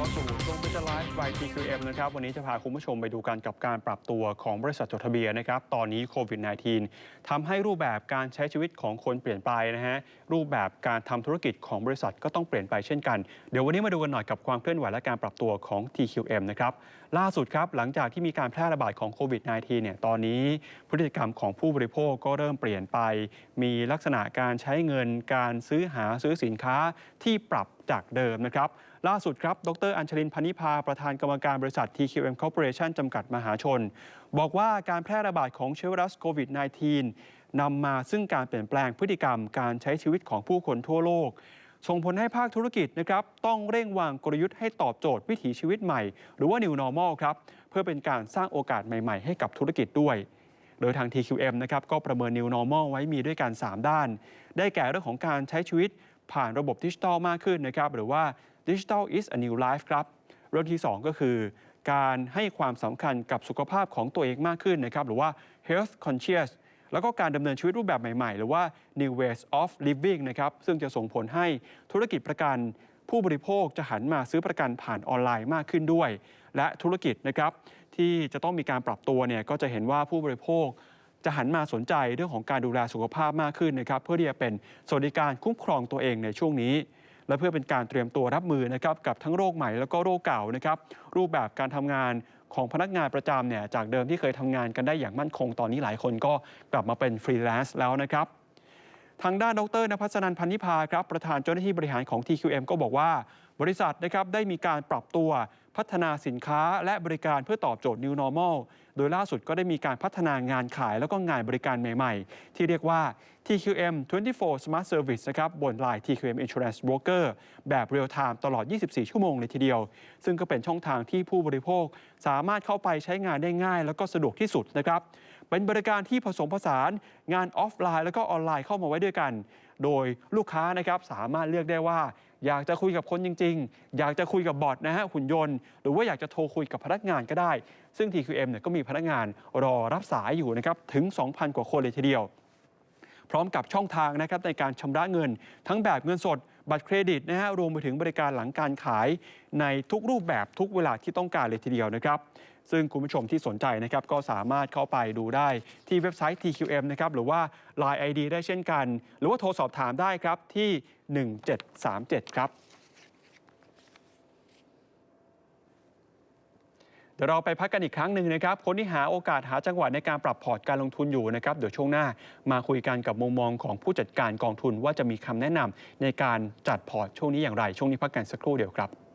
เข้าสู่ช่วงวิจารณ์ไว TQM นะครับ วันนี้จะพาคุณผู้ชมไปดูกันกับการปรับตัวของบริษัทจดทะเบียนนะครับ ตอนนี้โควิด -19 ทำให้รูปแบบการใช้ชีวิตของคนเปลี่ยนไปนะฮะ รูปแบบการทำธุรกิจของบริษัทก็ต้องเปลี่ยนไปเช่นกัน เดี๋ยววันนี้มาดูกันหน่อยกับความเคลื่อนไหวและการปรับตัวของ TQM นะครับ ล่าสุดครับ หลังจากที่มีการแพร่ระบาดของโควิด -19 เนี่ย ตอนนี้พฤติกรรมของผู้บริโภคก็เริ่มเปลี่ยนไป มีลักษณะการใช้เงิน การซื้อหาซื้อสินค้าที่ปรับ จากเดิมนะครับ ล่าสุดครับ ดรอัญชลินพนิพา ประธานกรรมการบริษัท TQM Corporation จำกัดมหาชน บอกว่าการแพร่ระบาดของเชื้อไวรัสโควิด -19 นำมาซึ่งการเปลี่ยนแปลงพฤติกรรมการใช้ชีวิตของผู้คนทั่วโลก ส่งผลให้ภาคธุรกิจนะครับต้องเร่งวางกลยุทธ์ให้ตอบโจทย์วิถีชีวิตใหม่ หรือว่า New Normal ครับเพื่อเป็นการสร้างโอกาสใหม่ ๆ ให้กับธุรกิจด้วยโดยทาง TQM นะครับก็ประเมิน New Normal ไว้มีด้วยกัน 3 ด้าน ได้แก่เรื่องของการใช้ชีวิต ผ่านระบบดิจิทัลมากขึ้นนะครับ หรือว่า Digital is a new life ครับ เรื่องที่ 2 ก็คือ การให้ความสำคัญกับสุขภาพของตัวเองมากขึ้นนะครับ หรือว่า health conscious แล้วก็การดำเนินชีวิตรูปแบบใหม่ ๆ หรือว่า new ways of living นะครับ ซึ่งจะส่งผลให้ธุรกิจประกัน ผู้บริโภคจะหันมาซื้อประกันผ่านออนไลน์มากขึ้นด้วย และธุรกิจนะครับที่จะต้องมีการปรับตัวเนี่ยก็จะเห็นว่าผู้บริโภค จะหันมาสนใจเรื่องของการดูแลสุขภาพมากขึ้นนะครับเพื่อที่จะเป็นสวัสดิการคุ้มครองตัวเองในช่วงนี้ และเพื่อเป็นการเตรียมตัวรับมือนะครับกับทั้งโรคใหม่แล้วก็โรคเก่านะครับรูปแบบการทำงานของพนักงานประจำเนี่ยจากเดิมที่เคยทำงานกันได้อย่างมั่นคงตอนนี้หลายคนก็กลับมาเป็นฟรีแลนซ์แล้วนะครับทางด้านดรนภัสนันพันนิพาครับประธานเจ้าหน้าที่บริหารของ TQM ก็บอกว่า บริษัทนะครับได้มีการปรับตัวพัฒนาสินค้าและบริการเพื่อตอบโจทย์ New Normal โดยล่าสุดก็ได้มีการพัฒนางานขายแล้วก็งานบริการใหม่ๆ ที่เรียกว่า TQM 24 Smart Service นะครับบนไลน์ TQM Insurance Broker แบบเรียลไทม์ตลอด 24 ชั่วโมงเลยทีเดียว ซึ่งก็เป็นช่องทางที่ผู้บริโภค สามารถเข้าไปใช้งานได้ง่าย แล้วก็สะดวกที่สุดนะครับเป็นบริการที่ผสมผสานงานออฟไลน์ แล้วก็ออนไลน์เข้ามาไว้ด้วยกัน โดยลูกค้านะครับสามารถเลือกได้ว่า อยากจะคุยกับคนจริง ๆ อยากจะคุยกับบอทนะฮะหุ่นยนต์ หรือว่าอยากจะโทรคุยกับพนักงานก็ได้ ซึ่ง TQM เนี่ยก็มีพนักงานรอรับสายอยู่นะครับถึง 2,000 กว่าคนเลยทีเดียว พร้อมกับช่องทางนะครับในการชำระเงินทั้งแบบเงินสดบัตรเครดิตนะฮะรวมไปถึงบริการหลังการขายในทุกรูปแบบทุกเวลาที่ต้องการเลยทีเดียวนะครับ ซึ่งคุณผู้ชมที่สนใจนะครับก็สามารถเข้าไปดูได้ที่เว็บไซต์ TQM นะครับหรือว่า Line ID ได้เช่นกัน หรือว่าโทรสอบถามได้ครับที่ 1737 ครับ ดี๋ยวเราไปพักกันอีกครั้งหนึ่งนะครับ คนที่หาโอกาสหาจังหวะในการปรับพอร์ตการลงทุนอยู่นะครับ เดี๋ยวช่วงหน้ามาคุยกันกับมุมมองของผู้จัดการกองทุนว่าจะมีคำแนะนำในการจัดพอร์ตช่วงนี้อย่างไร ช่วงนี้พักกันสักครู่เดียวครับ